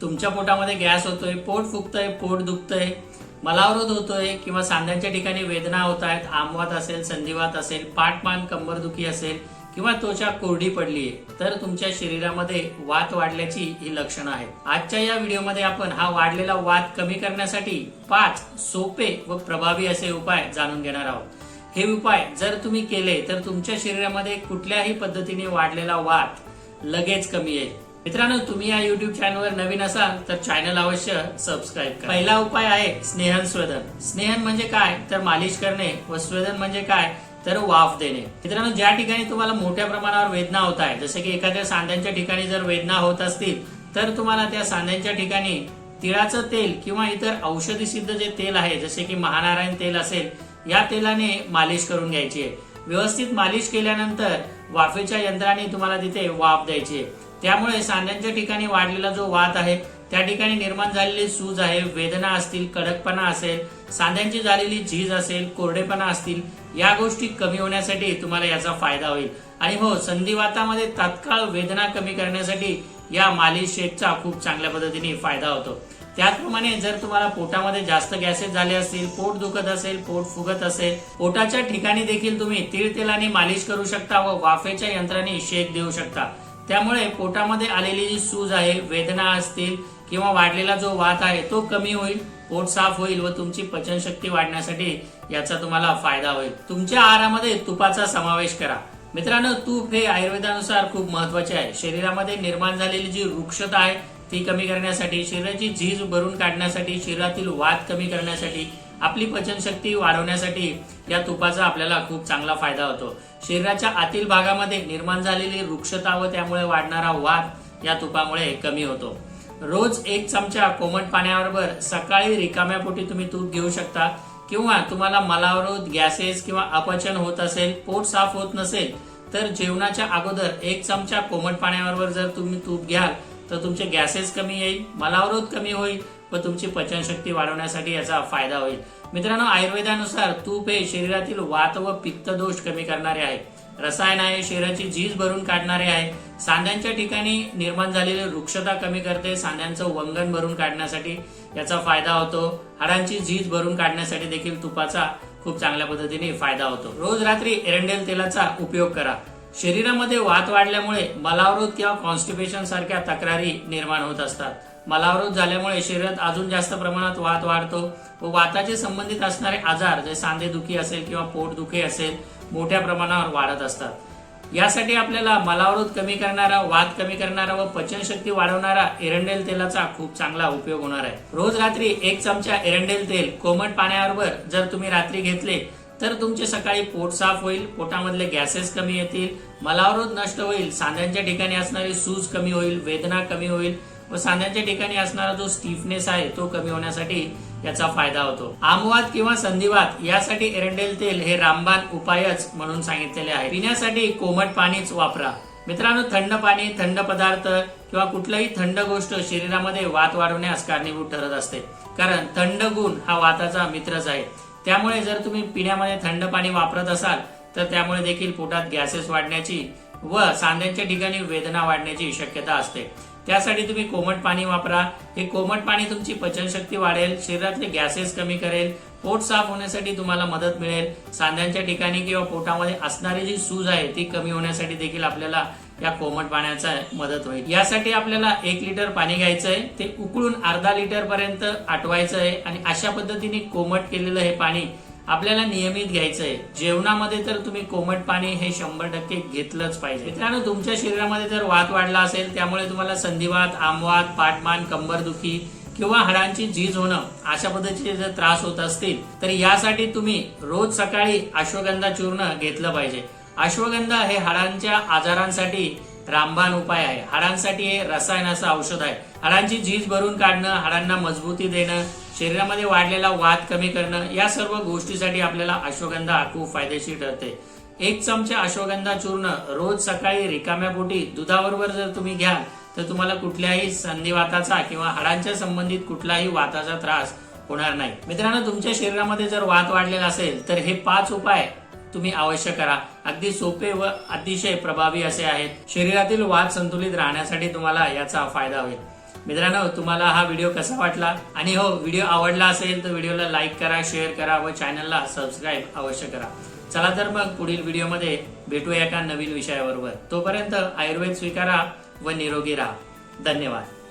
तुमच्या पोटामध्ये गॅस होतोय पोट फुगतंय पोट दुखतंय मलावरोध होतोय किंवा सांध्यांच्या ठिकाणी वेदना होत आहेत आमवात असेल संधिवात असेल पाठमान कंबरदुखी असेल किंवा त्वचा कोरडी पडली आहे तर तुमच्या शरीरामध्ये वात वाढल्याची ही लक्षणं आहेत. आजच्या या व्हिडिओमध्ये आपण हा वाढलेला वात कमी करण्यासाठी पाच सोपे व प्रभावी असे उपाय जाणून घेणार आहोत. हे उपाय जर तुम्ही केले तर तुमच्या शरीरामध्ये कुठल्याही पद्धतीने वाढलेला वात लगेच कमी येईल. मित्रांनो तुम्ही या युट्यूब चॅनलवर नवीन असाल तर चॅनल अवश्य सबस्क्राईब करा. पहिला उपाय आहे स्नेहन स्वेदन. स्नेहन म्हणजे काय? तर मालिश करणे व स्वेदन म्हणजे काय? तर वाफ देणे. मित्रांनो ज्या ठिकाणी तुम्हाला मोठ्या प्रमाणावर वेदना होत आहे जसे की एखाद्या सांध्यांच्या ठिकाणी जर वेदना होत असतील तर तुम्हाला त्या सांध्यांच्या ठिकाणी तिळाचं तेल किंवा इतर औषधी सिद्ध जे तेल आहे जसे की महानारायण तेल असेल या तेलाने मालिश करून घ्यायची आहे. व्यवस्थित मालिश केल्यानंतर वाफेच्या यंत्राने तुम्हाला तिथे वाफ द्यायची आहे. त्यामुळे सांध्यांच्या ठिकाणी वाढलेला जो वात आहे त्या ठिकाणी निर्माण झालेली सूज आहे वेदना असतील कडकपणा असेल सांध्यांची झालेली झीज असेल कोरडेपणा असतील या गोष्टी कमी होण्यासाठी तुम्हाला याचा फायदा होईल. आणि हो संधिवातामध्ये तात्काळ वेदना कमी करण्यासाठी या मालिश शेकचा खूप चांगल्या पद्धतीने फायदा होतो. त्याचप्रमाणे जर तुम्हाला पोटामध्ये जास्त गॅसेस झाले असतील पोट दुखत असेल पोट फुगत असेल पोटाच्या ठिकाणी देखील तुम्ही तीळ तेलाने मालिश करू शकता व वाफेच्या यंत्राने शेक देऊ शकता. त्यामुळे पोटामध्ये आलेली जी सूज आहे वेदना असतील किंवा वाढलेला जो वात आहे तो कमी होईल पोट साफ होईल व तुमची पचनशक्ती वाढण्यासाठी याचा तुम्हाला फायदा होईल. तुमच्या आहारामध्ये तुपाचा समावेश करा. मित्रांनो तूप हे आयुर्वेदानुसार खूप महत्त्वाचे आहे. शरीरामध्ये निर्माण झालेली जी वृक्षता आहे ती कमी करण्यासाठी शरीराची झीज भरून काढण्यासाठी शरीरातील वात कमी करण्यासाठी आपली पचनशक्ती वाढवण्यासाठी या तुपाचा आपल्याला खूप चांगला फायदा होतो. शरीराच्या आतील भागामध्ये निर्माण झालेली वृक्षता व त्यामुळे वाढणारा वाद या तुपामुळे कमी होतो. रोज एक चमचा कोमट पाण्याबरोबर सकाळी रिकाम्या पोटी तुम्ही तूप घेऊ शकता किंवा तुम्हाला मलावरोध गॅसेस किंवा अपचन होत असेल पोट साफ होत नसेल तर जेवणाच्या अगोदर एक चमचा कोमट पाण्याबरोबर जर तुम्ही तूप घ्याल तर तुमचे गॅसेस कमी येईल मलावरोध कमी होईल व तुमची पचनशक्ती वाढवण्यासाठी याचा फायदा होईल. मित्रांनो आयुर्वेदानुसार तूप हे शरीरातील वात व पित्त दोष कमी करणारे आहे. रसायन आहे शरीराची झीज भरून काढणारे आहे. सांध्यांच्या ठिकाणी निर्माण झालेली वृक्षता कमी करते सांध्यांचं वंगण भरून काढण्यासाठी याचा फायदा होतो. हाडांची झीज भरून काढण्यासाठी देखील तुपाचा खूप चांगल्या पद्धतीने फायदा होतो. रोज रात्री एरंडेल तेलाचा उपयोग करा. शरीरामध्ये वात वाढल्यामुळे मलावरोध किंवा कॉन्स्टिपेशन सारख्या तक्रारी निर्माण होत असतात. मलावरोध झाल्यामुळे शरीरात अजून जास्त प्रमाणात वात वाढतो. व वाताचे संबंधित असणारे आजार जे सांधेदुखी असेल किंवा पोटदुखी असेल मोठ्या प्रमाणावर वाढत असतात. यासाठी आपल्याला मलावरोध कमी करणारा वात कमी करणारा व पचनशक्ती वाढवणारा एरंडेल तेलाचा खूप चांगला उपयोग होणार आहे. रोज रात्री एक चमचा एरंडेल तेल कोमट पाण्याबरोबर जर तुम्ही रात्री घेतले तर तुमचे सकाळी पोट साफ होईल पोटामधले गॅसेस कमी येतील मलावरोध नष्ट होईल सांध्यांच्या ठिकाणी असणारी सूज कमी होईल वेदना कमी होईल व सांध्यांच्या ठिकाणी असणारा जो स्टिफनेस आहे तो कमी होण्यासाठी याचा फायदा होतो. आमवात किंवा संधिवात यासाठी एरंडेल तेल हे रामबाण उपायच म्हणून सांगितलेले आहे. पिण्यासाठी कोमट पाणीच वापरा. मित्रांनो थंड पाणी थंड पदार्थ किंवा कुठलाही थंड गोष्ट शरीरामध्ये वात वाढवण्यास कारणीभूत ठरत असते. कारण थंड गुण हा वाताचा मित्रच आहे. त्यामुळे जर तुम्ही पिण्यामध्ये थंड पाणी वापरत असाल तर त्यामुळे देखील पोटात गॅसेस वाढण्याची व सांध्यांच्या ठिकाणी वेदना वाढण्याची शक्यता असते. त्यासाठी तुम्ही कोमट पाणी वापरा. हे कोमट पाणी तुमची पचनशक्ती वाढेल शरीरातले गॅसेस कमी करेल पोट साफ होण्यासाठी तुम्हाला मदत मिळेल. सांध्यांच्या ठिकाणी किंवा पोटामध्ये असणारी जी सूज आहे ती कमी होण्यासाठी देखील आपल्याला या कोमट पाण्याचा मदत होईल. यासाठी आपल्याला एक लिटर पाणी घ्यायचं आहे ते उकळून अर्धा लिटर पर्यंत आटवायचं आहे आणि अशा पद्धतीने कोमट केलेलं हे पाणी आपल्याला नियमित घ्यायचं आहे जेवणामध्ये तर तुम्ही कोमट पाणी हे शंभर टक्के घेतलंच पाहिजे. मित्रांनो तुमच्या शरीरामध्ये जर वात वाढला असेल त्यामुळे तुम्हाला संधिवात आमवात पाठमान कंबरदुखी किंवा हाडांची झीज होणं अशा पद्धतीचे जर त्रास होत असतील तर यासाठी तुम्ही रोज सकाळी अश्वगंधा चूर्ण घेतलं पाहिजे. अश्वगंधा हे हाडांच्या आजारांसाठी रामबाण उपाय आहे. हाडांसाठी हे रसायनाचं औषध आहे. हाडांची झीज भरून काढणं हाडांना मजबूती देणं शरीरामध्ये वाढलेला वाद कमी करणं या सर्व गोष्टीसाठी आपल्याला अश्वगंधा खूप फायदेशीर ठरते. एक चमचा अश्वगंधा चूर्ण रोज सकाळी रिकाम्या पोटी दुधाबरोबर जर तुम्ही घ्याल तर तुम्हाला कुठल्याही संधिवाताचा किंवा हाडांच्या संबंधित कुठलाही वाताचा त्रास होणार नाही. मित्रांनो तुमच्या शरीरामध्ये जर वात वाढलेला असेल तर हे पाच उपाय तुम्ही अवश्य करा. अगदी सोपे व अतिशय प्रभावी असे आहेत. शरीरातील वात संतुलित राहण्यासाठी तुम्हाला याचा फायदा होईल. मित्रांनो तुम्हाला हा व्हिडिओ कसा वाटला? आणि हो व्हिडिओ आवडला असेल तर व्हिडिओला लाईक करा शेअर करा व चॅनलला सबस्क्राईब अवश्य करा. चला तर मग पुढील व्हिडिओमध्ये भेटूया एका नवीन विषयाबरोबर. तोपर्यंत आयुर्वेद स्वीकारा व निरोगी राहा. धन्यवाद.